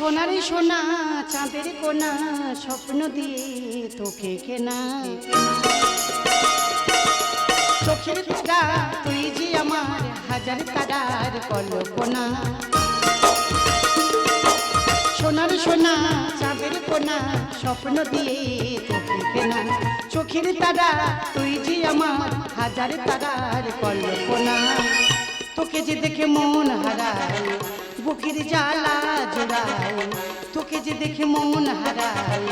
সোনারে সোনা, চাঁদের কোনা, স্বপ্ন দিয়ে তোকে কেনা। চোখের তারা তুই যে আমার হাজার তারার কল্পনা। সোনার সোনা, চাঁদের কোনা, স্বপ্ন দিয়ে তোকে কেনা। চোখের তারা তুই যে আমার হাজার তারার কল্পনা। তোকে যে দেখে মন হারায় বুকের জ্বালা জোড়াও, তোকে যে দেখে মন হারাও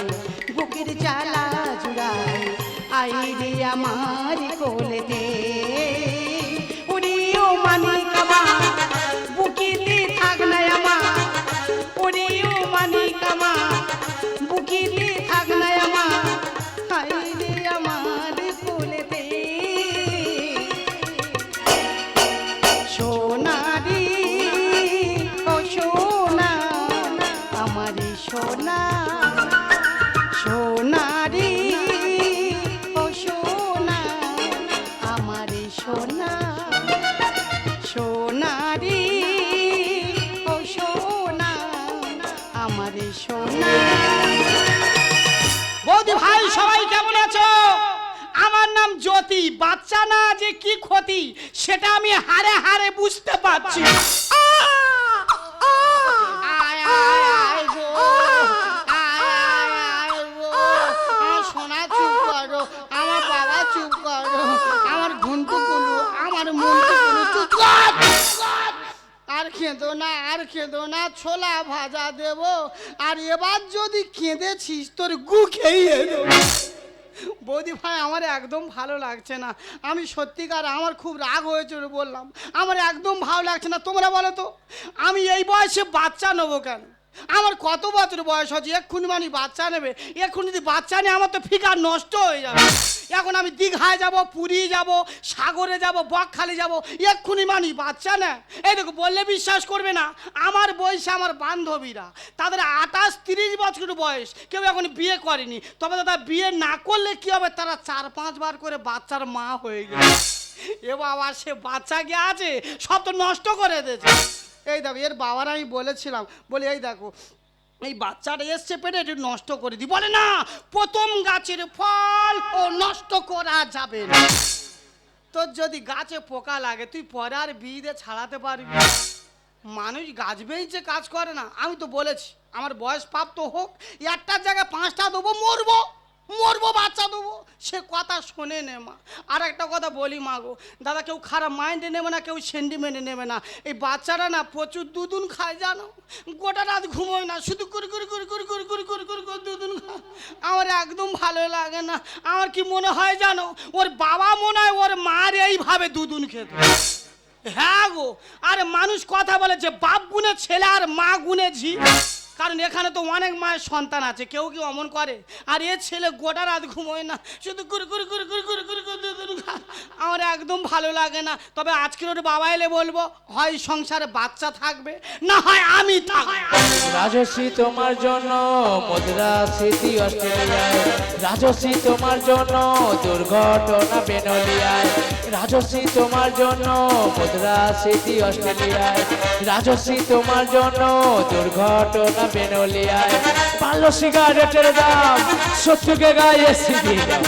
বুকের জ্বালা জোড়াও, আইরে আমার কোলে দে সোনা, সোনারি, ও সোনা, আমারি সোনা, সোনারি, ও সোনা, আমারি সোনা। বৌদি ভাই, সবাই কেমন আছো? আমার নাম জ্যোতি, বাচ্চা না যে কি ক্ষতি, সেটা আমি হারে হারে বুঝতে পারছি আয় আয় আয় গো আয় আয় আয় গো আমার সোনা চুপ করো আমার বাবা চুপ করো আমার ঘুন্টু কুলু আমার মন্টু কুলু চুপ কর খেদো না, আর কেঁদো না, ছোলা ভাজা দেব। আর এবার যদি কেঁদেছিস, তোর গু খেয়ে দেবো বৌদি ভাই, আমার একদম ভালো লাগছে না। আমি সত্যিকার, আমার খুব রাগ হয়েছিল বললাম। আমার একদম ভালো লাগছে না। তোমরা বলো তো, আমি এই বয়সে বাচ্চা নেব কেন? আমার কত বছর বয়স হচ্ছে? এক্ষুনি মানে বাচ্চা নেবে। এক্ষুনি যদি বাচ্চা নেই আমার তো ফিকার নষ্ট হয়ে যাবে। এখন আমি দীঘায় যাব, পুরী যাব, সাগরে যাব, বকখালি যাব, এক্ষুনি মানি বাচ্চা না এই বললে বিশ্বাস করবে না। আমার বয়সে আমার বান্ধবীরা, তাদের আঠাশ তিরিশ বছর বয়স, কেউ এখন বিয়ে করেনি। তবে দাদা, বিয়ে না করলে কি হবে? তারা চার পাঁচবার করে বাচ্চার মা হয়ে গেছে। এ বাবা, সে বাচ্চা কে আছে, সব তো নষ্ট করে দিয়েছে। এই দেখো, এর বাবার আমি বলেছিলাম, বলি, এই দেখো, এই বাচ্চাটা এসছে পেটে একটু নষ্ট করে দি। বলে, না, প্রথম গাছের ফল ও নষ্ট করা যাবে না। তোর যদি গাছে পোকা লাগে, তুই পরে আর বিয়ে ছাড়াতে পারবি মানুষ গাছ বেয়েছে কাজ করে না। আমি তো বলেছি, আমার বয়স প্রাপ্ত হোক একটার জায়গায় পাঁচটা দেবো, মরবো। মরবো, বাচ্চা দেবো। সে কথা শোনে নে মা। আর একটা কথা বলি মা গো, দাদা কেউ খারাপ মাইন্ডে নেবে না, কেউ সেন্টিমেন্টে নেবে না। এই বাচ্চারা না প্রচুর দুধুন খায়, জানো? গোটা রাত ঘুমোয় না, শুধু কুরি কুরি কুরি কুরি কুরি কুরি কুরি কুরি করে দুধুন খায়। আমার একদম ভালো লাগে না। আমার কি মনে হয় জানো, ওর বাবা মনে হয় ওর মার এইভাবে দুধুন খেত। হ্যাঁ গো, আর মানুষ কথা বলে যে বাপ গুনে ছেলে আর মা গুনে ঝি। কারণ এখানে তো অনেক মায়ের সন্তান আছে কেউ কেউ অমন করে আর এ ছেলে গোটা রাত ঘুমোয় না শুধু কুরি কুর কুরি কুরি কুরি কুরি কুরি আমার একদম ভালো লাগে না তবে আজকের ওর বাবা এলে বলব হয় সংসারে বাচ্চা থাকবে না হয় আমি রাজস্বী তোমার জন্য মুদ্রা স্মৃতি অস্ট্রেলিয়ায় রাজস্বী তোমার জন্য দুর্ঘটনা বেনলিয়ায় রাজস্বী তোমার জন্য মুদ্রা স্মৃতি অস্ট্রেলিয়ায় রাজস্বী তোমার জন্য দুর্ঘটনা বেনলিয়ায় বাল্য সিগারেটের দাম সত্যকে গায়ে শিখিয়ে দাও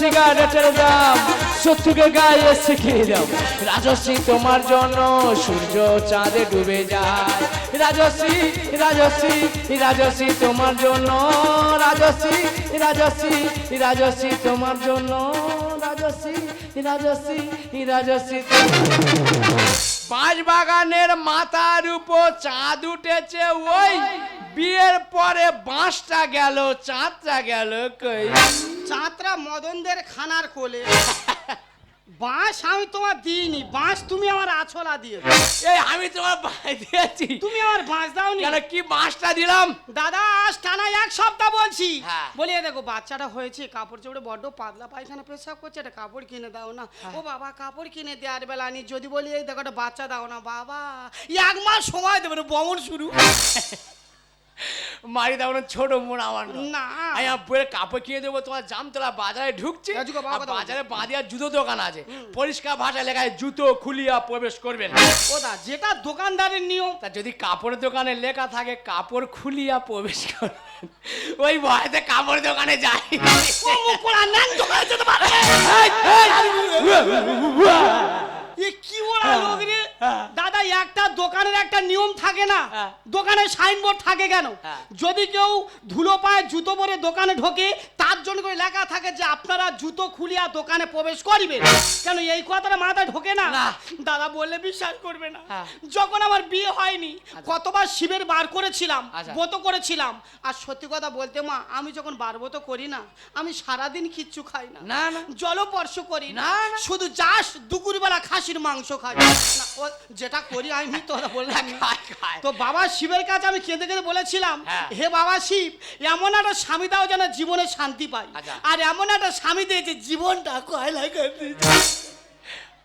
সিগারেটের দাম সত্যকে গায়ে শিখিয়ে দাও রাজস্বী তোমার জন্য সূর্য চাঁদে ডুবে যায়। রাজস্বী রাজস্বী রাজস্বী তোমার জন্য। রাজস্বী রাজস্বী রাজস্বী তোমার জন্য। রাজস্বী রাজস্বী রাজস্বী পাঁচ বাগানের মাথার উপর চাঁদ উঠেছে ওই। বিয়ের পরে বাঁশটা গেল চাঁদটা গেল কই? চাঁদরা মদনদের খানার কোলে। বাঁশ আমি তোমার দিইনি বাঁশ তুমি আমার আছলা দিয়ে এই আমি তোমার ভাই দিয়েছি। তুমি আমার বাঁশ দাওনি? কেন কি বাঁশটা দিলাম? দাদা আজ টানা এক সপ্তাহ বলছি। হ্যাঁ। বলি দেখো বাচ্চাটা হয়েছে কাপড় চোপড়ে বড্ড পাতলা পায়খানা পেশাব করছে একটা কাপড় কিনে দাও না। ও বাবা কাপড় কিনে দেওয়ার বেলা নি যদি বলি এই দেখো একটা বাচ্চা দাও না বাবা। এক মাস সময় দেবে বমন শুরু। মারি তখন ছোট মন আমার না। আমি আমার কাপড় কিনে দেবো তোমার জামতলা বাজারে ঢুকছে। বাজারে বাঁধিয়া জুতো দোকান আছে। পরিষ্কার ভাষায় লেখা আছে, জুতো খুলিয়া প্রবেশ করবেন ও দা যেটা দোকানদারের নিয়ম। তা যদি কাপড়ের দোকানে লেখা থাকে কাপড় খুলিয়া প্রবেশ করবেন ওই ভয়তে কাপড় দোকানে যাই। কি ওরা লোক রে? হ্যাঁ। দাদা একটা দোকানের একটা নিয়ম থাকে না। হ্যাঁ। দোকানে সাইনবোর্ড থাকে কেন? হ্যাঁ। যদি কেউ ধুলো পায়ে জুতো পরে দোকানে ঢোকে তার জন্য করে লেখা থাকে যে আপনারা জুতো খুলিয়া দোকানে প্রবেশ করিবেন কেন এই কথাটা মাথায় ঢোকে না। দাদা বললে বিশ্বাস করবে না হ্যাঁ। যখন আমার বিয়ে হয়নি কতবার শিবের বার করেছিলাম আচ্ছা। ব্রত করেছিলাম আর সত্যি কথা বলতে মা আমি যখন বারবত করি না আমি সারাদিন কিচ্ছু খাই না না জলস্পর্শ করি না। শুধু যাস দুপুরবেলা খাসির মাংস খাই না যেটা করি আমি মিথ্যা বললাম। তো বাবা শিবের কাছে আমি কেঁদে কেঁদে বলেছিলাম হ্যাঁ। হে বাবা শিব এমন একটা স্বামী দাও যেন জীবনে শান্তি পাই আচ্ছা। আর এমন একটা স্বামী দিয়েছে জীবনটা কয়লা করে।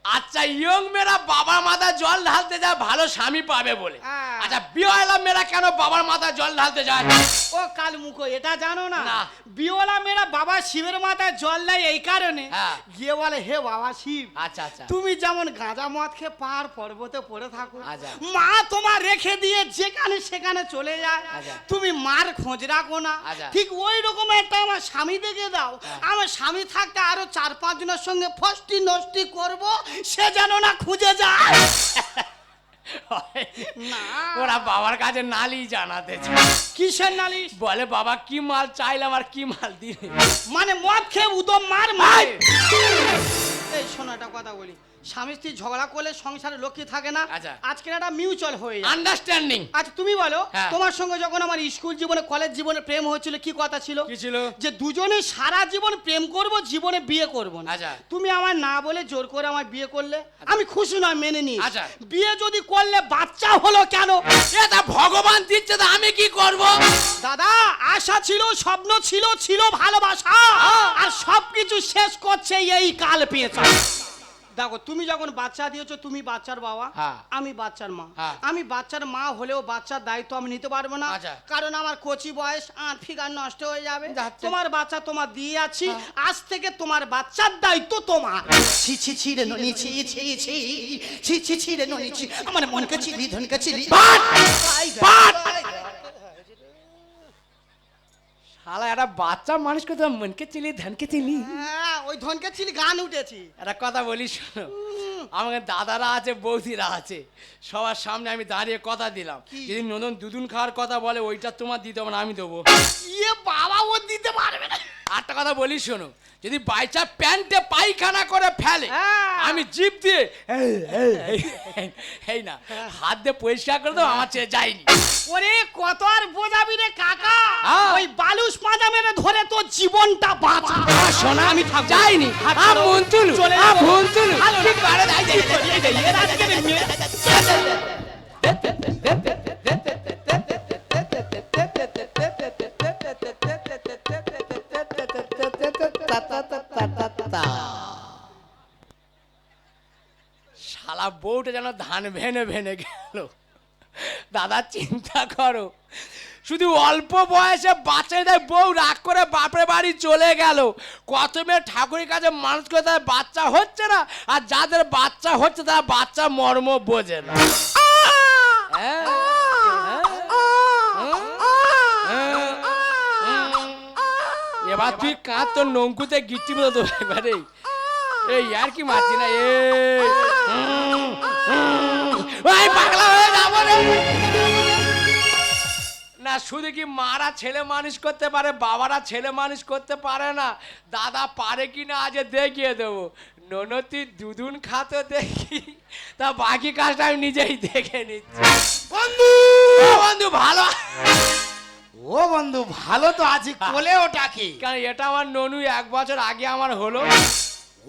আচ্ছা ইয়ং মেয়েরা বাবার মাথায় জল ঢালতে যায় ভালো স্বামী পাবে বলে হ্যাঁ। আচ্ছা বিয়েওয়ালা মেয়েরা কেন বাবার মাথায় জল ঢালতে যায় ও কাল মুখো এটা জানো না। বিওলা মেয়েরা বাবা শিবের মাথায় জল দেয় এই কারণে হ্যাঁ। গিয়ে বলে হে বাবা শিব আচ্ছা আচ্ছা তুমি যেমন গাঁজা মদ খেয়ে পাহাড় পর্বতে পড়ে থাকো আচ্ছা। মা তোমার রেখে দিয়ে যেখানে সেখানে চলে যায় আচ্ছা। তুমি মার খোঁজ রাখো না আচ্ছা। ঠিক ওই রকম একটা আমার স্বামী দেখে দাও আমার স্বামী থাকতে আরও চার পাঁচ জনের সঙ্গে ফষ্টি নষ্টি করব সে যেন না খুঁজে যায়। না। ওরা বাবার কাছে নালি জানাতে কিসের নালি বলে বাবা কি মাল চাইলাম আর কি মাল দিলে? মানে মদ খেয়ে উদম মার মার? এই শোনো একটা কথা বলি। স্বামী স্ত্রী ঝগড়া করলে সংসারে লক্ষ্মী থাকে না। আচ্ছা। আজকের একটা মিউচুয়াল হয়ে যায়। আন্ডারস্ট্যান্ডিং আচ্ছা তুমি বলো হ্যাঁ। তোমার সঙ্গে যখন আমার স্কুল জীবনে কলেজ জীবনে প্রেম হয়েছিল কি কথা ছিল? কি ছিল? যে দুজনে সারা জীবন প্রেম করব জীবনে বিয়ে করব না। আচ্ছা। তুমি আমার না বলে জোর করে আমার বিয়ে করলে আমি খুশি নয় মেনে নিই আচ্ছা। বিয়ে যদি করলে বাচ্চা হলো কেন? এটা ভগবান দিচ্ছে তো আমি কি করব? দাদা আশা ছিল স্বপ্ন ছিল ছিল ভালোবাসা। আর সবকিছু শেষ করছে এই কাল পেয়েছে দেখো তুমি যখন বাচ্চা দিয়েছ তুমি বাচ্চার বাবা হ্যাঁ। আমি বাচ্চার মা হ্যাঁ। আমি বাচ্চার মা হলেও বাচ্চার দায়িত্ব আমি নিতে পারব না আচ্ছা। কারণ আমার কচি বয়স আট ফিগার নষ্ট হয়ে যাবে। তোমার বাচ্চা তোমার দিয়ে আছি হ্যাঁ। আজ থেকে তোমার বাচ্চার দায়িত্ব তোমার ছি ছি ছি রে ননি ছি ছি ছি ছি ছি ছি রে ননি ছি আমার মনকে চিলি ধনকে চিলি পাট! শালা একটা বাচ্চা মানুষ করতে মনকে চিলি ধানকে চিলি। হ্যাঁ ওই ধনকে চিলি গান উঠেছি। একটা কথা বলি শোনো আমাকে দাদারা আছে বৌদিরা আছে সবার সামনে আমি দাঁড়িয়ে কথা দিলাম। যদি নতুন দুদুন খাওয়ার কথা বলে ওইটা তোমার দিতে হবে না আমি দেবো। ইয়ে বাবা ও দিতে পারবে না। আরেকটা কথা বলি শোনো যদি বাইচা প্যান্টে পায়খানা করে ফেলে হ্যাঁ। আমি জিপ দিয়ে এই, না হাত দিয়ে পরিষ্কার করে দেবো আমার চেয়ে যায়নি। ওরে কত আর বোঝাবি রে কাকা? হ্যাঁ। মাজা ধরে তো জীবনটা বাঁচা শোনা আমি যাইনি হাত আ ছাড়ো। মন্তুলু চলে আ যাব। ভন্তুলু ভালো ঠিক না। করে দাই ঠিক করে দিয়ে দে, এর আজকের মেয়ে। শালা বউটা যেন ধান ভেনে ভেনে গেল দাদা চিন্তা করো শুধু অল্প বয়সে বাচ্চাদের বউ রাগ করে বাপের বাড়ি চলে গেল। কত মেয়ে ঠাকুরের কাছে মানুষ করে তাদের বাচ্চা হচ্ছে না, আর যাদের বাচ্চা হচ্ছে তারা বাচ্চা মর্ম বোঝে না? এবার তুই কাঁদ, তোর নঙ্কুতে গিট্টি মতো তো এই, আর কি মারছি না? এ না শুধু কি মারা ছেলে মানুষ করতে পারে বাবারা ছেলে মানুষ করতে পারে না? দাদা পারে কি না আজ দেখিয়ে দেবো। ননতি দুদুন খাতো দেখি তা বাকি কাজটা আমি নিজেই দেখে নিচ্ছি। বন্ধু! ও বন্ধু ভালো? ও বন্ধু ভালো তো আছি কোলে ওটাকে কারণ এটা আমার ননু এক বছর আগে আমার হলো।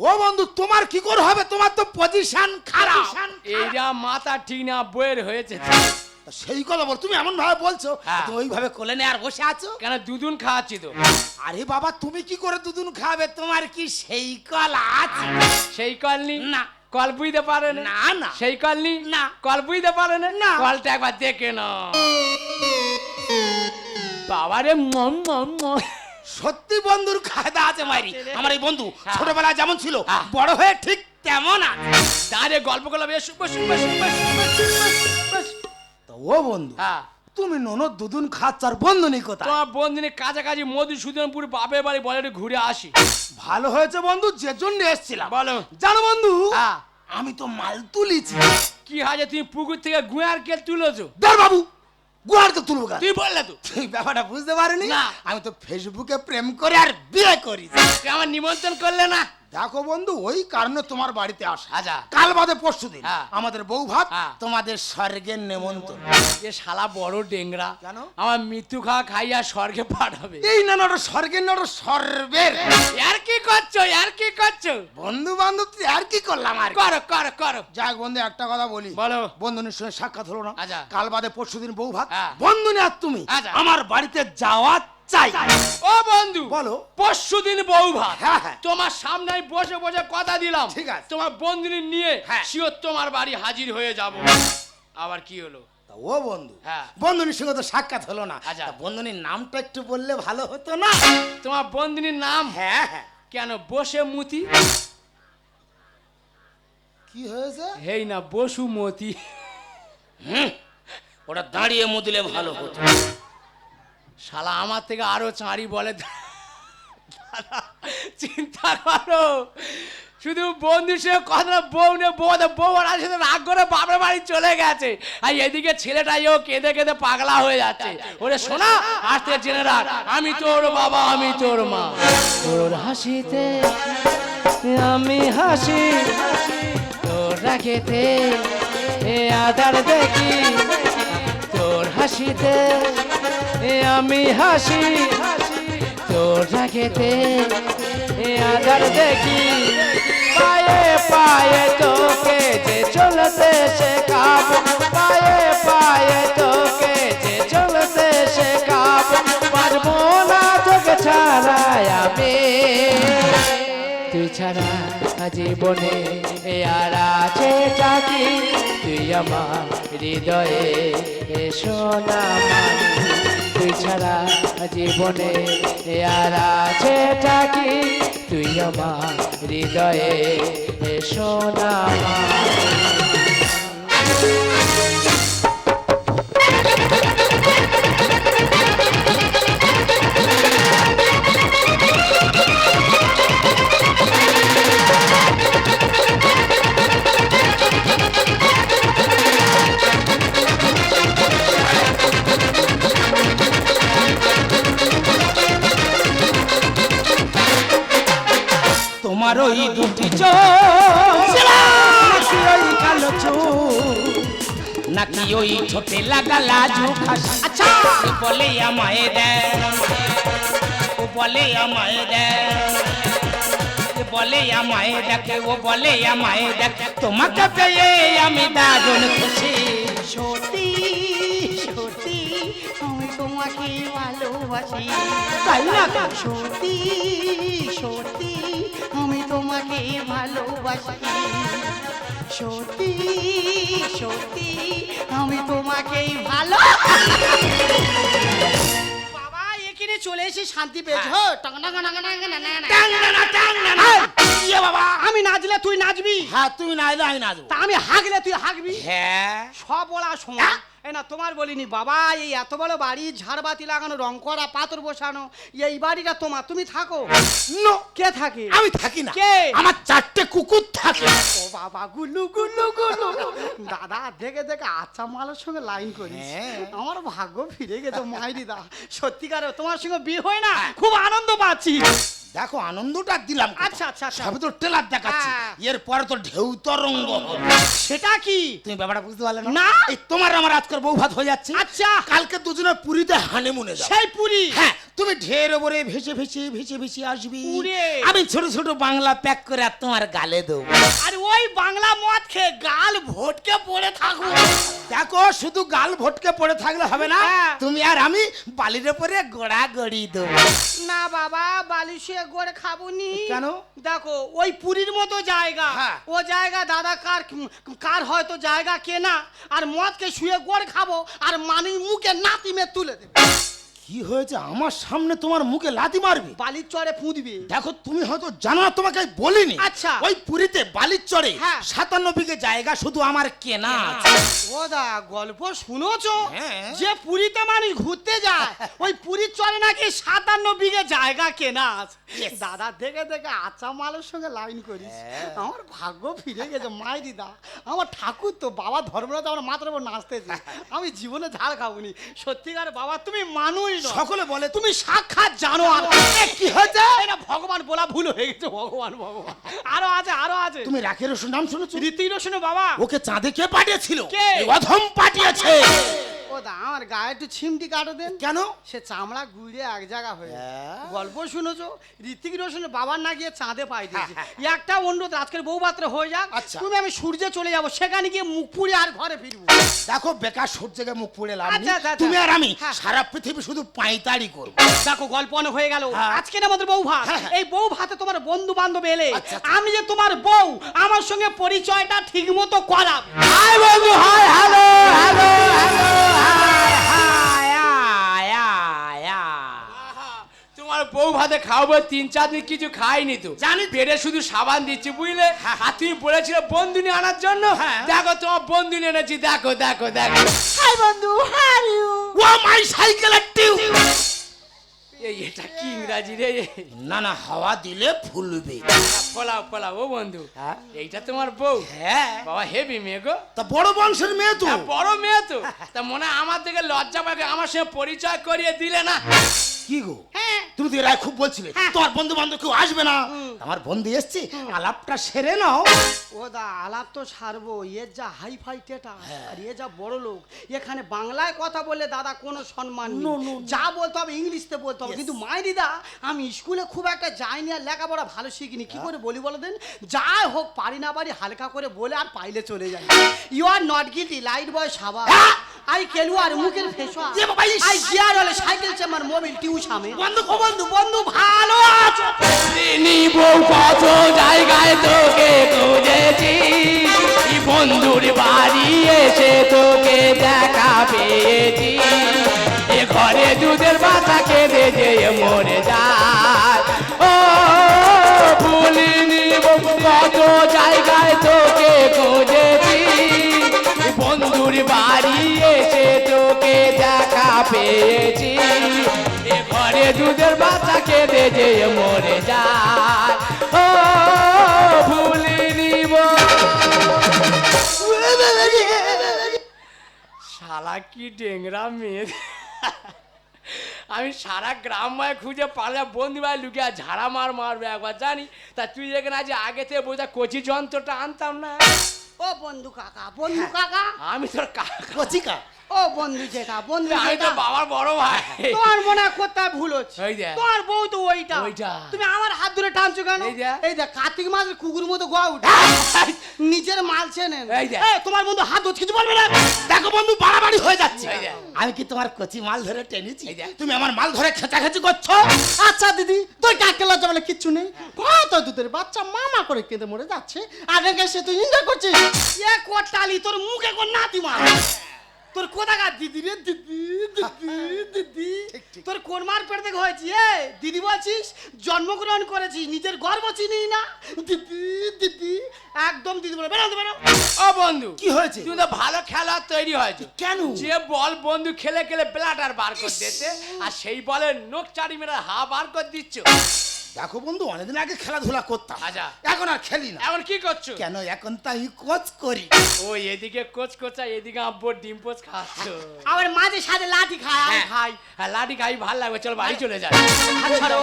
ও বন্ধু তোমার কি করে হবে? তোমার তো পজিশন খারাপ। এইটা মাথা ঠিক না বইয়ের হয়েছে। সেই কথা বল তুমি এমন ভাবে বলছো হ্যাঁ। তুমি ওইভাবে কোলে নিয়ে আর বসে আছো কেন দুদুন খাওয়াচ্ছি তো আরে বাবা তুমি কি করে দুদিন খাবে তোমার কি সেই কল আছে সেই কল নি না। কল বুঝতে পারে না না না সেই কল নি না। কল বুঝতে পারে না না। কলটা একবার দেখে না বাবা রে মম মম মম। সত্যি বন্ধুর কায়দা আছে মাইরি আমার এই বন্ধু হ্যাঁ। ছোটবেলায় যেমন ছিল হ্যাঁ। বড় হয়ে ঠিক তেমন আছে দাঁড়িয়ে গল্প করলাম এ শুভ শুভ শুভ শুভ তো ও বন্ধু হ্যাঁ। তুমি ননদ দুদিন খাচ্ছ আর বন্ধু নেই কোথায়? তোমার বন্ধুনি কাছাকাছি মধুসূদনপুর বাপের বাড়ি বলে একটু ঘুরে আসি। ভালো হয়েছে বন্ধু যে জন্য এসেছিলাম। বলো। জানো বন্ধু হ্যাঁ। আমি তো মাল তুলিছি। কি হাজে তুমি পুকুর থেকে গুয়ার কে তুলেছো? ধর বাবু গুয়ারকে তুলবো কেন? তুই বললে তো। তুই ব্যাপারটা বুঝতে পারিনি? আমি তো ফেসবুকে প্রেম করে আর বিয়ে করি আমার নিমন্ত্রণ করলে না? দেখো বন্ধু ওই কারণে তোমার বাড়িতে আসা আচ্ছা কাল বাদে পরশু দিন হ্যাঁ। আমাদের বউ ভাত হ্যাঁ। তোমাদের স্বর্গের নেমন্তন্ন এ শালা বড় ডেংরা কেন? আমার মৃত্যু খাওয়া খাইয়া স্বর্গে পাঠাবে এই না না ওটা স্বর্গের না ওটা সর্বের আর কি করছ আর কি করছ বন্ধু বান্ধব তুই আর কি করলাম আর কি? করো করো করো যাক বন্ধু একটা কথা বলি বলো বন্ধুনের সঙ্গে সাক্ষাৎ হলো না আচ্ছা। কাল বাদে পরশু দিন বউ ভাত হ্যাঁ। বন্ধুনি আর তুমি আচ্ছা। আমার বাড়িতে যাওয়া চাই। ও বন্ধু বলো। পরশু দিন বউ ভাত। হ্যাঁ, হ্যাঁ। তোমার সামনে আমি বসে বসে কথা দিলাম। ঠিক আছে। তোমার বন্ধুনি নিয়ে হ্যাঁ। শিওর তোমার বাড়ি হাজির হয়ে যাব। আবার কি হলো? তা ও বন্ধু হ্যাঁ। বন্ধুনির সঙ্গে তো সাক্ষাৎ হলো না। আচ্ছা। বন্ধুনির নামটা একটু বললে ভালো হতো না? তোমার বন্ধুনির নাম? হ্যাঁ হ্যাঁ। কেন বসে মুতি? কি হয়েছে? হেই না বসুমতি ওটা দাঁড়িয়ে মুদিলে ভালো হতো। শালা, আমার থেকে আরও চাঁড়ি বলে। চিন্তা করো। শুধু বন্ধুর সে কথা, বউ নে বউ বউ আর সাথে রাগ করে বাপের বাড়ি চলে গেছে। আর এদিকে ছেলেটাই ও কেঁদে কেঁদে পাগলা হয়ে যাচ্ছে। ওরে শোনা আসতে জেনে রাখ, আমি তোর বাবা, আমি তোর মা। তোর হাসিতে, আমি হাসি। তোর রাখেতে এ আদার দেখি। তোর হাসিতে এ আমি হাসি তোর রাখেতে এ আধার দেখি, পায়ে পায়ে তোকে যে চলতে শেখাবো, পায়ে পায়ে জীবনে আর আছে চাকি। তুই আমার হৃদয়ে এসো মানি। তুই ছাড়া জীবনে আর আছে চাকি। তুই আমার হৃদয়ে সোনা Thank তোমার লাজু খাস। আচ্ছা। ও বলে আমায় দে ও বলে আমায় দে বলে আমায় দেখে ও বলে আমায় দেখে তোমাকে পেয়ে আমি দারুণ খুশি। তোমাকে ভালোবাসি। তাই না? সত্যি সত্যি আমি তোমাকে ভালোবাসি। সত্যি সত্যি আমি তোমাকে ভালো বাবা এখানে চলে এসে শান্তি পেয়েছ? ইয়ে বাবা আমি নাচলে তুই নাচবি? হ্যাঁ তুমি নাইলে আমি নাচবো। তা আমি হাগলে তুই হাগবি? হ্যাঁ। সব বলা সময়। এই না তোমার বলিনি বাবা এই এত বড় বাড়ি ঝাড়বাতি লাগানো রং করা পাথর বসানো এই বাড়িটা তোমার তুমি থাকো। নো। কে থাকে? আমি থাকি না। কে? আমার চারটে কুকুর থাকে। ও বাবা গুলু গুলু গুলু। দাদা দেখে দেখে আচ্ছা মালের সঙ্গে লাইন করি হ্যাঁ। আমার ভাগ্য ফিরে গেছে মাইরি দা। সত্যিকারে তোমার সঙ্গে বিয়ে হয় না? খুব আনন্দ পাচ্ছি। দেখো আনন্দটা দিলাম আচ্ছা আচ্ছা সবই সবে তো টেলার দেখাচ্ছি। হ্যাঁ। এর পরে তো ঢেউ তরঙ্গ। সেটা কি? তুমি ব্যাপারটা বুঝতে পারলে না। এই তোমার আমার আজকের বউ ভাত হয়ে যাচ্ছে। আচ্ছা। কালকে দুজনে পুরীতে হানিমুনে যাও সেই পুরী? হ্যাঁ তুমি ঢের ওপরে ভেসে ভেসে ভেসে ভেসে আসবি উড়ে। আমি ছোট ছোট বাংলা প্যাক করে আর তোমার গালে দেবো আর ওই বাংলা মদ খেয়ে গাল ভটকে পড়ে থাকো দেখো শুধু গাল ভটকে পড়ে থাকলে হবে না হ্যাঁ। তুমি আর আমি বালির ওপরে গোড়া গড়ি দেবো না বাবা বালিশে গড়ে খাব নি কেন? দেখো ওই পুরীর মতো জায়গা হ্যাঁ। ও জায়গা দাদা কার কার হয়তো জায়গা কেনা আর মদকে শুয়ে গড় খাব আর মানি মুখে নাতিমে তুলে দেবে কি হয়েছে? আমার সামনে তোমার মুখে লাথি মারবে? বালির চরে পুঁতবে দেখো তুমি হয়তো জানো না তোমাকে বলিনি। আচ্ছা। ওই পুরীতে বালির চরে হ্যাঁ। সাতান্ন বিঘে জায়গা শুধু আমার কেনা। ও দা গল্প শুনোছো? হ্যাঁ। যে পুরীতে মানুষ ঘুরতে যায় ওই পুরীর চরে নাকি সাতান্ন বিঘে জায়গা কেনা দাদা দেখে দেখে আচ্ছা মালের সঙ্গে লাইন করিস। হ্যাঁ। আমার ভাগ্য ফিরে গেছে মাই দিদা আমার ঠাকুর তো বাবা ধর্মরাজ আমার মাথার উপর নাচতেছে। আমি জীবনে ঝাড় খাবনি সত্যিকার বাবা তুমি মানুষ সকলে বলে তুমি সাক্ষাৎ জানো আর এ, কি হয়েছে? এটা ভগবান বলা ভুল হয়ে গেছে ভগবান ভগবান। আরও আছে আরও আছে। তুমি রাখের রসুন নাম শুনেছো? রীতি রসুন বাবা। ওকে চাঁদে কে পাঠিয়েছিল? কে? এই অধম পাঠিয়েছে। ও দা আমার গায়ে একটু ছিমটি কাটো দেন কেন সে চামড়া গুড়িয়ে এক জায়গা হয়ে হ্যাঁ। গল্প শুনেছো ঋতিক রোশনের বাবার না গিয়ে চাঁদে পাই দিয়েছে একটা অনুরোধ আজকের বউ পাত্র হয়ে যাক আচ্ছা। তুমি আমি সূর্যে চলে যাব সেখানে গিয়ে মুখ পুড়ে আর ঘরে ফিরবো দেখো বেকার সূর্যকে মুখ পুড়ে লাভ। আচ্ছা, আচ্ছা। তুমি আর আমি হ্যাঁ। সারা পৃথিবী শুধু পাঁয়তাড়ি করব দেখো গল্প অনেক হয়ে গেল হ্যাঁ। আজকে আমাদের বউ ভাত হ্যাঁ, হ্যাঁ। এই বউ ভাতে তোমার বন্ধু বান্ধব এলে। আমি যে তোমার বউ আমার সঙ্গে পরিচয়টা ঠিক মতো করাব হাই বন্ধু হাই হ্যালো হ্যালো হ্যালো তোমার বউ ভাতে খাওয়াবো তিন চার দিন কিছু খাইনি তো। জানি পেটে শুধু সাবান দিচ্ছি বুঝলে? আর তুমি বলেছিলে বন্ধুনি আনার জন্য? দেখো তোমার বন্ধুনি এনেছি দেখো দেখো দেখো। হাই বন্ধু হাই ইউ ও মাই টিউ এই এটা কি ইংরাজি রে? না না হাওয়া দিলে ফুলবে। ফলাও ফলাও ও বন্ধু। এইটা তোমার বউ? হ্যাঁ। বাবা হেভি মেয়ে গো। তা বড় বংশের মেয়ে তো। হ্যাঁ, বড় মেয়ে তো। তা মনে হয় আমার থেকে লজ্জা পাবে আমার সঙ্গে পরিচয় করিয়ে দিলে না? কি গো? হ্যাঁ। তুমি তো এর আগে খুব বলছিলে তোমার বন্ধু বান্ধব কেউ আসবে না। আমার বন্ধু এসছে আলাপটা সেরে নাও। ও দা আলাপ তো সারবো এর যা হাই ফাই টেটা হ্যাঁ। আর এ যা বড় লোক। এখানে বাংলায় কথা বললে দাদা কোনো সম্মান নেই. যা বলতে হবে ইংলিশতে বলতে হবে। কিন্তু মাইরি দা আমি স্কুলে খুব একটা যাইনি আর লেখাপড়া ভালো শিখিনি। কি করে বলি বলো দেন? যাই হোক পারি না পারি হালকা করে বলে আর পাইলে চলে যাই। You are not guilty light boy সাবা আই কেলু আর মুখের ফেস এ বাবা, ইস! আই গিয়ার হলে সাইকেল চেম্বার মোবিল টিউশামে। বন্ধু, ও বন্ধু বন্ধু ভালো আছো। তিনি বউ কত জায়গায় তোকে খুঁজেছি। এই বন্ধুর বাড়ি এসে তোকে দেখা পেয়েছি। এ ঘরে দুধের বাচ্চা কেঁদে যে মরে যায়। ও ভুলিনি বউ কত জায়গায় তোকে খুঁজেছি। বন্ধুর তোকে দেখা পেয়েছি। এ ঘরে দুধের যে মরে যায়। ও ভুলিনি শালা কি ডেংরা মেয়ে। আমি সারা গ্রামময় খুঁজে পারলে বন্ধু ভাই লুকিয়ে ঝাড়া মার মারবে একবার, জানি? তা তুই যেখানে আজ আগে থেকে বোঝা কচি যন্ত্রটা আনতাম না? ও বন্ধু কাকা বন্ধু কাকা। আমি তোর কাকা। কচিকা ও বন্ধু জেঠা বন্ধু আমি তো জেঠা বাবার বড় ভাই। তোমার মনে হয় কোথায় ভুল হচ্ছে? ওই দেখ। তোমার বউ তো ওইটা। ওইটা। তুমি আমার হাত ধরে টানছো কেন? এই দেখ। এই দেখ কার্তিক মাসের কুকুর মতো গোয়া উঠে নিজের মাল চেনেন এই দেখ। এই, তোমার বন্ধু হাত ধরছে কিছু বলবে না। দেখো বন্ধু বাড়াবাড়ি হয়ে যাচ্ছে। এই দেখ। আমি কি তোমার কচি মাল ধরে টেনেছি? এই দেখ। তুমি আমার মাল ধরে খেচাখেচি করছ? আচ্ছা দিদি তোর কাকে লজ্জা বলে? কিচ্ছু নেই। কত দুধের বাচ্চা মামা করে কেঁদে মরে যাচ্ছে। আর রেখে সে তুই এনজয় করছিস? এ কোটালি তোর মুখে কোন নাতি মার তোর কোথাকার দিদি রে? দিদি দিদি দিদি। তোর কোন মার পেট থেকে হয়েছি? এ দিদি বলছিস জন্মগ্রহণ করেছিস নিজের গর্ব চিনি না। দিদি দিদি। একদম দিদি বলে বেরো বেরো। ও বন্ধু কি হয়েছে? তুই তো ভালো খেলোয়াড় তৈরি হয়েছে। কেন? যে বল বন্ধু খেলে খেলে ব্লাডার বার করে দিতে আর সেই বলে নোক চারি মেরে হা বার করে দিচ্ছ। দেখো বন্ধু অনেকদিন আগে খেলাধুলা করতাম। আচ্ছা। এখন আর খেলি না। এখন কি করছ? কেন এখন তাই কোচ করি। ও এদিকে কোচ কোচা এদিকে আব্বর ডিম পোচ খাচ্ছ। আবার মাঝে সাথে লাঠি খায় আমি খাই। হ্যাঁ লাঠি খাই ভালো লাগবে। চল বাড়ি চলে হাত ছাড়ো।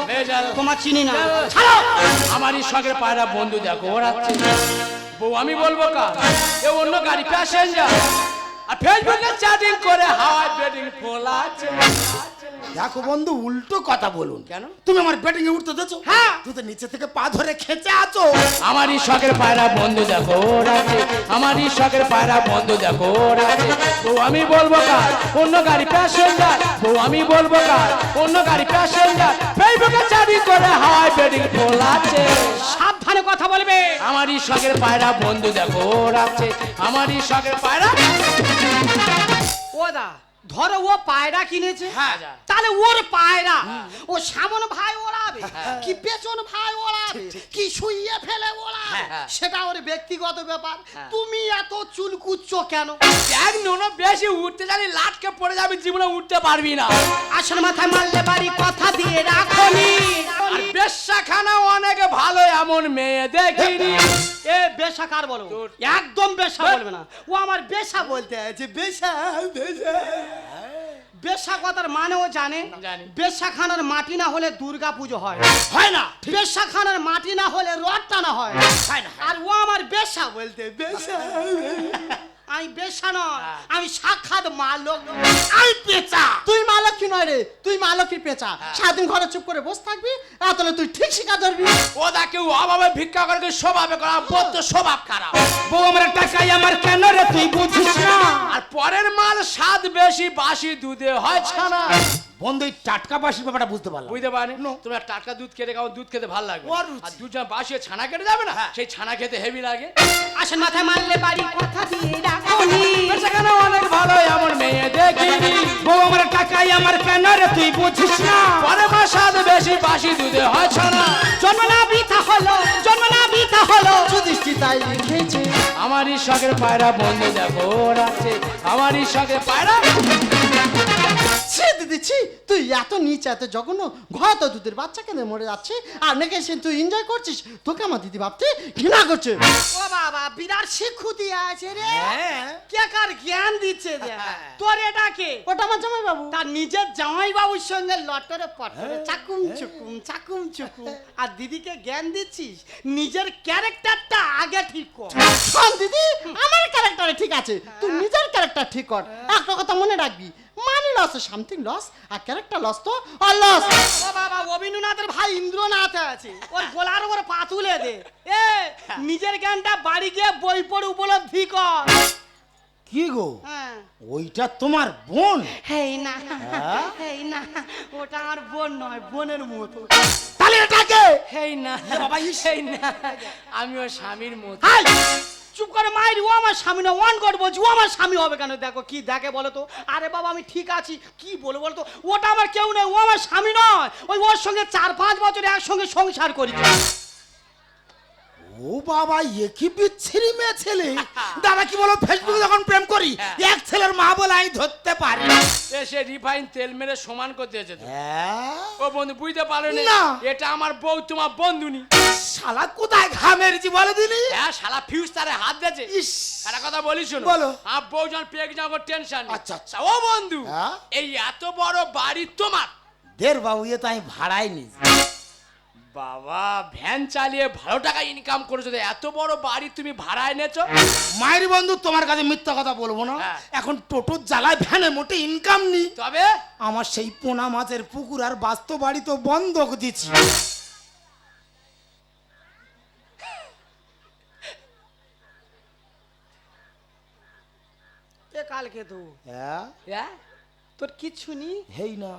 তোমার চিনি না। ছাড়ো। আমারই শখের পায়রা বন্ধু দেখো ওরাচ্ছে বউ আমি বলব কা এ অন্য গাড়ি প্যাসেঞ্জার আর ফেসবুকে চ্যাটিং করে হাওয়ায় বেডিং ফোলাচ্ছে দেখো বন্ধু উল্টো কথা বলুন। কেন? তুমি আমার ব্যাটিং এ উঠতে দেছো হ্যাঁ। তুই তো নিচে থেকে পা ধরে খেঁচে আছো? আমারই শখের পায়রা বন্ধু দেখো ওরাচ্ছে আমারই শখের পায়রা বন্ধু দেখো ওরাচ্ছে বউ আমি বলব কার? অন্য গাড়ি প্যাসেঞ্জার বউ আমি বলব কার? অন্য গাড়ি প্যাসেঞ্জার ফেসবুকে চ্যাটিং করে হাওয়ায় বেডিং ফোলাচ্ছে। সাবধানে কথা বলবে। আমারই শখের পায়রা বন্ধু দেখো রাখছে। আমারই শখের পায়রা ও দা। ধরো ও পায়রা কিনেছে। হ্যাঁ। তাহলে ওর পায়রা। ও সামন ভাই ওড়াবে। কি পেছন ভাই ওড়াবে। কি শুইয়ে ফেলে ওড়াবে। হ্যাঁ। সেটা ওর ব্যক্তিগত ব্যাপার। তুমি এত চুল কুচ্ছ কেন? দেখ নোনো বেশি উঠতে জানি লাটকে পড়ে যাবি জীবনে উঠতে পারবি না। আসল মাথায় মারলে বাড়ি কথা দিয়ে রাখনি আর বেশ্যাখানা অনেক ভালো এমন মেয়ে দেখিনি। এ বেশা কার বলো একদম বেশা বলবে না। ও আমার বেশা বলতে আছে বেশা বেশা। বেশা কথার মানেও জানে। বেশাখানার মাটি না হলে দুর্গা পুজো হয়। হয় না। বেশাখানার মাটি না হলে রথ টানা হয়। হয় না। আর ও আমার বেশা বলতে বেশা। আমি বেশা নয় আমি সাক্ষাৎ মা লোক আই পেঁচা। তুই মা লক্ষ্মী নয় রে তুই মা লক্ষ্মীর পেঁচা সারাদিন ঘরে চুপ করে বসে থাকবি তাহলে তুই ঠিক শিখা ধরবি। ও দা কেউ অভাবে ভিক্ষা করে কেউ স্বভাবে করা বদ্ধ স্বভাব খারাপ। বউ আমার টাকাই আমার কেন রে তুই বুঝিস না? আর পরের মাল স্বাদ বেশি বাসি দুধে হয় ছানা। বন্ধু এই টাটকা বাসির ব্যাপারটা বুঝতে পারলাম। বুঝতে পারি তোমরা টাটকা দুধ খেতে খাও দুধ খেতে ভালো লাগবে। আর দুধ যখন বাসিয়ে ছানা কেটে যাবে না সেই ছানা খেতে হেভি লাগে। আসেন মাথায় মারলে বাড়ি কথা দিয়ে রাখনি সেখানে অনেক ভালো এমন মেয়ে দেখিনি বউ আমার টাকাই আমার কেন রে তুই বুঝিস না। মাল স্বাদ বেশি বাসি দুধে হয় ছানা। জন্ম না বৃথা হলো জন্ম না বৃথা হলো। যুধিষ্ঠি তাই লিখেছে। আমারই শখের পায়রা বন্ধু দেখো রাখছে আমারই শখের পায়রা ছি দিদি ছি। তুই এত নিচ এত জঘন্য। ঘর তো দুধের বাচ্চা কেন মরে যাচ্ছে। আর নাকি সে তুই এনজয় করছিস? তোকে আমার দিদি ভাবতে ঘৃণা করছে। ও বাবা বিরাট শিক্ষু দিয়ে আছে রে। কে কার জ্ঞান দিচ্ছে রে তোর এটা কে? ওটা আমার জামাই বাবু তার নিজের জামাই বাবুর সঙ্গে লটরে পটরে চাকুম চুকুম চাকুম চুকুম। আর দিদিকে জ্ঞান দিচ্ছিস? নিজের ক্যারেক্টারটা আগে ঠিক কর। দিদি আমার ক্যারেক্টারে ঠিক আছে। তুই নিজের ক্যারেক্টার ঠিক কর। একটা কথা মনে রাখবি। মানি লস সামথিং লস আর ক্যারেক্টার লস তো আর লস বাবা অবিনুনাথের ভাই ইন্দ্রনাথ আছে। ওর গোলার ওর পা তুলে দে। এ নিজের জ্ঞানটা বাড়ি গিয়ে বই পড়ে উপলব্ধি কর। কি গো? হ্যাঁ। ওইটা তোমার বোন? হেই না হেই না ওটা আমার বোন নয় বোনের মতো। তাহলে এটাকে? হেই না বাবা সেই না আমি ওর স্বামীর মতো। হাই! চুপ করে, মায়ের, ও আমার স্বামী না ওয়ান গড বলছি, ও আমার স্বামী হবে কেন? দেখো কি দেখে বলো তো? আরে বাবা, আমি ঠিক আছি। কি বলব বলো তো? ওটা আমার কেউ নয়, ও আমার স্বামী নয়। ওই ওর সঙ্গে চার পাঁচ বছর একসঙ্গে সংসার করি ও বাবা এ কি বিচ্ছিরি মেয়ে ছেলে? দাদা কি বলো ফেসবুকে যখন প্রেম করি এক ছেলের মা বলে আমি ধরতে পারি। এসে রিফাইন তেল মেরে সমান করতে হয়েছে হ্যাঁ? ও বন্ধু বুঝতে পারো না। এটা আমার বউ তোমার বন্ধুনি। শালা কোথায় ঘা মেরেছি বলে দিনি? হ্যাঁ শালা ফিউজ তারে হাত দিয়েছে। একটা কথা বলি শোনো। বলো। আমার বউ যখন পেয়ে যাব টেনশন আচ্ছা, আচ্ছা। ও বন্ধু হ্যাঁ? এই এত বড় বাড়ি তোমার? দের বাবু এ তো আমি ভাড়াই বাবা ভ্যান চালিয়ে ভালো টাকা ইনকাম করেছ তো এত বড় বাড়ি তুমি ভাড়া এনেছো মায়ের বন্ধু তোমার কাছে মিথ্যা কথা বলব না। হ্যাঁ। এখন টোটোর জ্বালায় ভ্যানে মোটে ইনকাম নি তবে? আমার সেই পোনা মাছের পুকুর আর বাস্তব বাড়ি তো বন্ধক দিচ্ছি। এ কালকে তো হ্যাঁ? হ্যাঁ? তোর কিচ্ছু নি হেই না।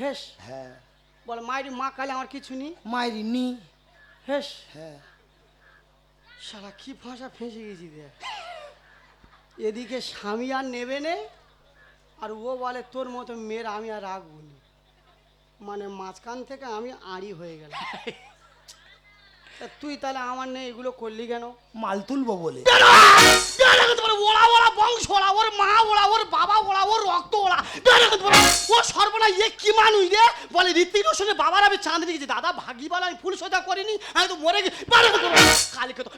হেস। হ্যাঁ। বল মায়ের মা কালে আমার কিছু নি মায়ের নি। হেস। হ্যাঁ। সারা কি ভাষা ফেঁসে গেছি দেখ এদিকে স্বামী আর নেবে নে আর ও বলে তোর মতো মেয়ের আমি আর রাখব নি। মানে মাঝখান থেকে আমি আড়ি হয়ে গেলাম। তুই তাহলে আমার নেই এগুলো করলি কেন? মাল তুলবো বলে। ওরা ওরা বংশ ওরা ওর মা ওরা ওর বাবা ওরা ওর রক্ত ওরা ও সর্বনা ইয়ে কি মানুষ রে? বলে ঋতিক রোশনের বাবার আমি চাঁদ দিয়েছি দাদা ভাগিবালা আমি ফুল সোজা করিনি আমি তো মরে গেছি। কালকে তো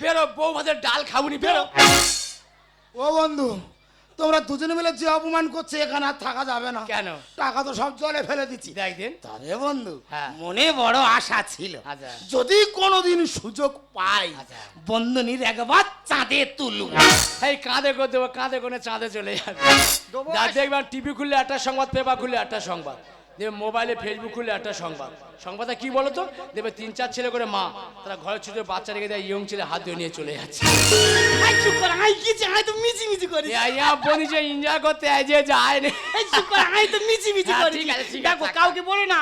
বেরো বউ ভাতের ডাল খাবুনি বেরো। ও বন্ধু তোমরা দুজনে মিলে যে অপমান করছে এখানে আর থাকা যাবে না। কেন? টাকা তো সব জলে ফেলে দিচ্ছি। দেখ তবে বন্ধু হ্যাঁ। মনে বড় আশা ছিল। আচ্ছা। যদি কোনোদিন সুযোগ পাই আচ্ছা। বন্ধনীর একবার চাঁদে তুলু এই কাঁধে করে দেবো কাঁধে করে চাঁদে চলে যাবে। দেখবেন টিভি খুললে একটা সংবাদ পেপার খুললে একটা সংবাদ। দেবে মোবাইলে ফেসবুক খুললে একটা সংবাদ। সংবাদটা কি বলো তো দেবে তিন চার ছেলে করে মা তারা ঘরে ছোট বাচ্চা রেখে দেয় ইয়ং ছেলে হাত ধরে নিয়ে চলে যাচ্ছে। যে এনজয় করতে যে যায় না তো মিচি মিচি হ্যাঁ, করি দেখো কাউকে বলো না।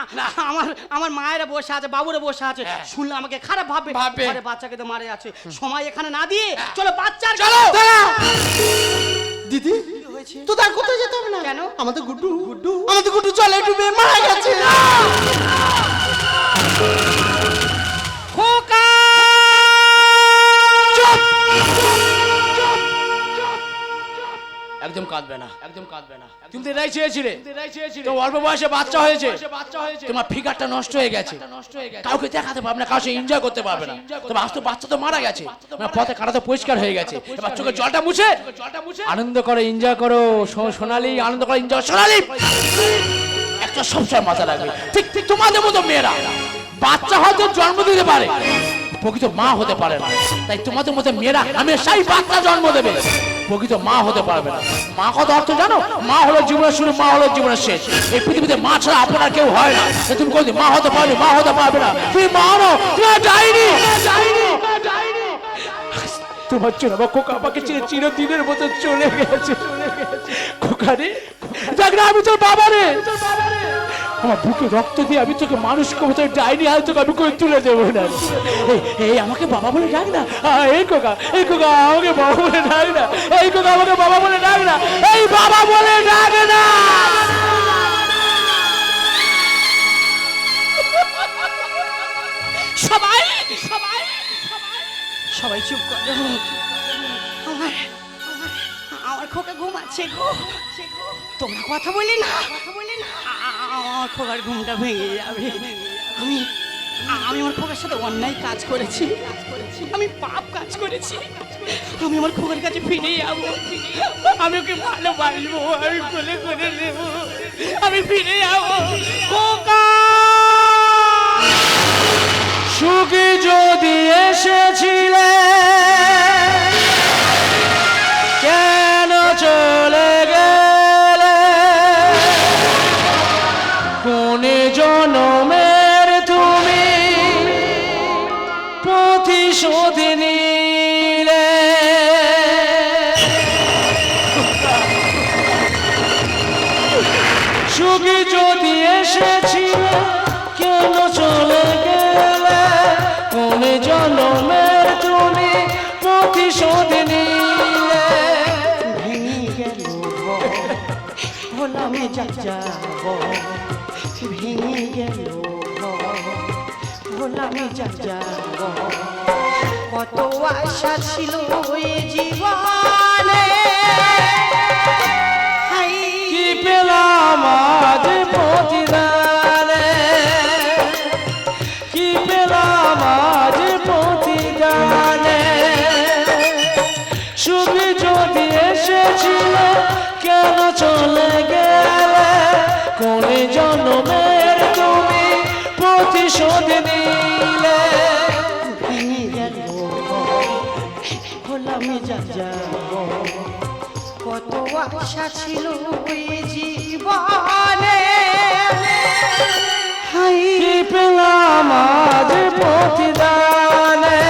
আমার আমার মায়েরা বসে আছে বাবুরা বসে আছে। হ্যাঁ। শুনলে আমাকে খারাপ ভাববে। ভাববে। বাচ্চাকে তো মারে আছে। সময় এখানে না দিয়ে চলো বাচ্চার চলো। দিদি? তোদের তার কোথায় যেতে হবে না? কেন? আমাদের গুড্ডু। গুড্ডু? আমাদের গুড্ডু জলে ডুবে মারা গেছে। খোকা! একদম কাঁদবে না। একদম কাঁদবে না। তুমি তো এটাই চেয়েছিলে। তো অল্প বয়সে বাচ্চা হয়েছে। তোমার ফিগারটা নষ্ট হয়ে গেছে। কাউকে দেখাতে পারবে না কাউকে এনজয় করতে পারবে না। তবে আজ তো বাচ্চা তো মারা গেছে। তোমার পথে কাটা তো পরিষ্কার হয়ে গেছে। এবার চোখে জলটা মুছে। আনন্দ করো এনজয় করো সোনালি আনন্দ করো এনজয় সোনালি! একটা সবসময় মাথা রাখবে। ঠিক ঠিক তোমাদের মতো মেয়েরা। বাচ্চা হয়তো জন্ম দিতে পারে। প্রকৃত মা হতে পারে না। তাই তোমাদের মতো মেয়েরা হামেশাই বাচ্চা জন্ম দেবে। প্রকৃত মা হতে পারবে না। মা কত অর্থ জানো? মা হলো জীবনের শুরু, মা হলো জীবনের শেষ। এই পৃথিবীতে মা ছাড়া আপনার কেউ হয় না। তুমি কোনদিন মা হতে পারবে, মা হতে পারবে না? তুমি মা হনো তুমি তোমার জন্য আমার খোকা আমাকে চিরে চিরদিনের মতো চলে গেছে। খোকা রে, দেখ না আমি তোর বাবা রে। আমার বুকে রক্ত দিয়ে আমি তোকে মানুষ করব তোর ডাইনি হাল তোকে আমি করে তুলে দেবো না? এই- আমাকে বাবা বলে ডাক না? এই কোকা এই কোকা আমাকে বাবা বলে ডাক না? এই কোকা আমাকে বাবা বলে ডাক না? এই বাবা বলে ডাক না! সবাই সবাই সবাই চুপ করো। আমার- আমার খোকা ঘুমাচ্ছে গো। তোমরা কথা বলি না। কথা বলি না। আমার খোকার ঘুমটা ভেঙে যাবে। আমি আমি আমার খোকার সাথে অন্যায় কাজ করেছি। আমি পাপ কাজ করেছি। আমি আমার খোকার কাছে ফিরে যাব। আমি ওকে ভালোবাসবো, আমি কোলে করে নেব। আমি ফিরে যাব। খোকা! যদি এসেছিলে প্রতিশোধ নিলে সুখী যদি এসেছিল কেন চলে গেলে? কোন জনমের তুমি প্রতিশোধ নিলে গেল যা যাব ভেঙে গেল হলামে যা যাব কত আশা ছিল ওই জীবনে। কি পেলাম আজ আশা ছিল জীবনে। হাই পেলাম আজ প্রতিদানে?